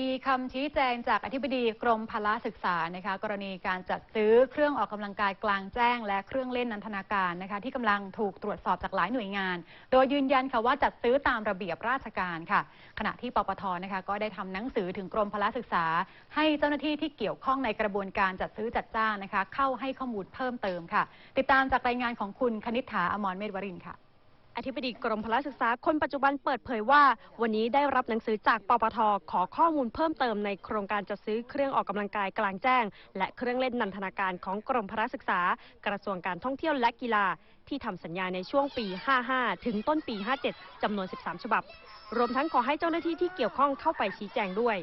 มีคำชี้แจงจากอธิบดีกรมพละศึกษานะคะกรณีการจัดซื้อเครื่องออกกำลังกายกลางแจ้ง และเครื่องเล่นนันทนาการนะคะที่กำลังถูกตรวจสอบจากหลายหน่วยงาน โดยยืนยันค่ะว่าจัดซื้อตามระเบียบราชการค่ะ ขณะที่ปปทนะคะก็ได้ทำหนังสือถึงกรมพละศึกษา ให้เจ้าหน้าที่ที่เกี่ยวข้องในกระบวนการจัดซื้อจัดจ้างนะคะเข้าให้ข้อมูลเพิ่มเติมค่ะ ติดตามจากรายงานของคุณคณิษฐาอมรเมธวรินค่ะ อธิบดีกรมพละศึกษาคนปัจจุบันเปิดเผยว่า วันนี้ได้รับหนังสือจากปปทขอข้อมูลเพิ่มเติมในโครงการจัดซื้อเครื่องออกกำลังกายกลางแจ้ง และเครื่องเล่นนันทนาการของกรมพละศึกษา กระทรวงการท่องเที่ยวและกีฬา ที่ทำสัญญาในช่วงปี 55 ถึงต้นปี 57จำนวน 13 ฉบับ รวมทั้งขอให้เจ้าหน้าที่ที่เกี่ยวข้องเข้าไปชี้แจงด้วย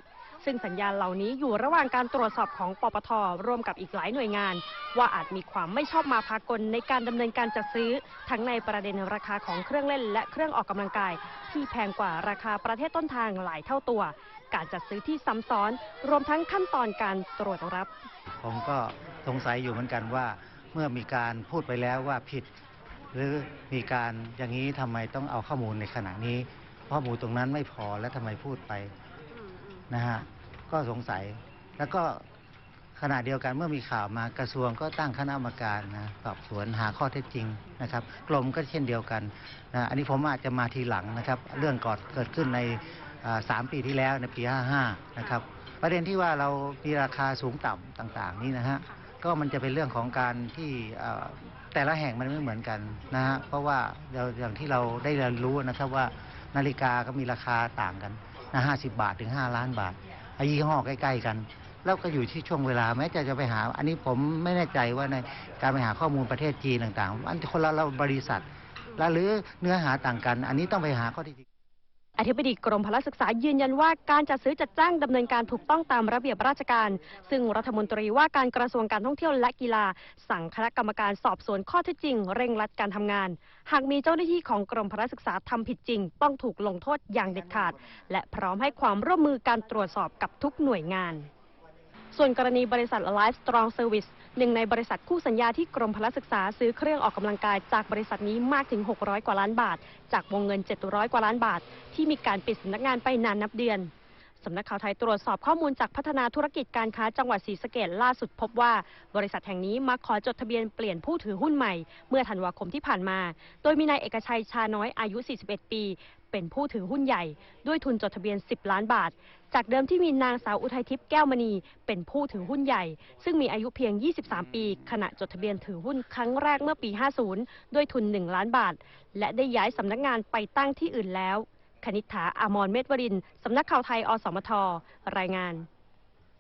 ซึ่งสัญญาเหล่านี้อยู่ระหว่างการตรวจสอบของปปทร่วมกับอีกหลายหน่วยงาน ว่าอาจมีความไม่ชอบมาพากลในการดำเนินการจัดซื้อ ทั้งในประเด็นราคาของเครื่องเล่น และเครื่องออกกำลังกาย ที่แพงกว่าราคาประเทศต้นทางหลายเท่าตัว การจัดซื้อที่ซ้ำซ้อน รวมทั้งขั้นตอนการตรวจรับ ผมก็สงสัยอยู่เหมือนกันว่า เมื่อมีการพูดไปแล้วว่าผิด หรือมีการอย่างนี้ทำไมต้องเอาข้อมูลในขณะนี้ข้อมูลตรงนั้นไม่พอแล้วทำไมพูดไป นะฮะก็สงสัยแล้วก็ขณะเดียวกันเมื่อมีข่าวมากระทรวงก็ตั้งคณะกรรมการนะสอบสวนหาข้อเท็จจริงนะครับกรมก็เช่นเดียวกันนะอันนี้ผมอาจจะมาทีหลังนะครับ เรื่องก่อนเกิดขึ้นในสามปีที่แล้วในปี 55 นะครับประเด็นที่ว่าเรามีราคาสูงต่ำต่าง ๆ นี่นะฮะก็มันจะเป็นเรื่องของการที่แต่ละแห่งมันไม่เหมือนกันนะฮะเพราะว่าเราอย่างที่เราได้เรียนรู้นะครับว่านาฬิกาก็มีราคาต่างกัน นะห้าสิบาทถึง 5 ล้านบาทอายี่ห้อใกล้ ๆ กัน แล้วก็อยู่ที่ช่วงเวลาแม้จะจะไปหา อันนี้ผมไม่แน่ใจว่าในการไปหาข้อมูลประเทศจีนต่างๆอันคนละเราบริษัทและหรือเนื้อหาต่างกัน อันนี้ต้องไปหาข้อที่จริง อธิบดีกรมพละศึกษายืนยันว่าการจัดซื้อจัดจ้างดำเนินการถูกต้องตามระเบียบราชการ ซึ่งรัฐมนตรีว่าการกระทรวงการท่องเที่ยวและกีฬา สั่งคณะกรรมการสอบสวนข้อเท็จจริง เร่งรัดการทำงาน หากมีเจ้าหน้าที่ของกรมพละศึกษาทำผิดจริง ต้องถูกลงโทษอย่างเด็ดขาด และพร้อมให้ความร่วมมือการตรวจสอบกับทุกหน่วยงาน ส่วนกรณีบริษัท Alive Strong Service หนึ่งในบริษัทคู่สัญญาที่กรมพละศึกษาซื้อเครื่องออกกำลังกายจากบริษัทนี้มากถึง 600 กว่าล้านบาท จากวงเงิน 700 กว่าล้านบาท ที่มีการปิดสำนักงานไปนานนับเดือน สำนักข่าวไทยตรวจสอบข้อมูลจากพัฒนาธุรกิจการค้าจังหวัดศรีสะเกษล่าสุดพบว่า บริษัทแห่งนี้มาขอจดทะเบียนเปลี่ยนผู้ถือหุ้นใหม่ เมื่อธันวาคมที่ผ่านมา โดยมีนายเอกชัยชาน้อยอายุ 41 ปี เป็นผู้ถือหุ้นใหญ่ ด้วยทุนจดทะเบียน 10 ล้านบาท จากเดิมที่มีนางสาวอุทัยทิพย์แก้วมณี เป็นผู้ถือหุ้นใหญ่ ซึ่งมีอายุเพียง 23 ปี ขณะจดทะเบียนถือหุ้นครั้งแรกเมื่อปี 50 ด้วยทุน 1 ล้านบาท และได้ย้ายสำนักงานไปตั้งที่อื่นแล้ว คณิษฐาอมรเมธวรินทร์สำนักข่าวไทย อสมท รายงาน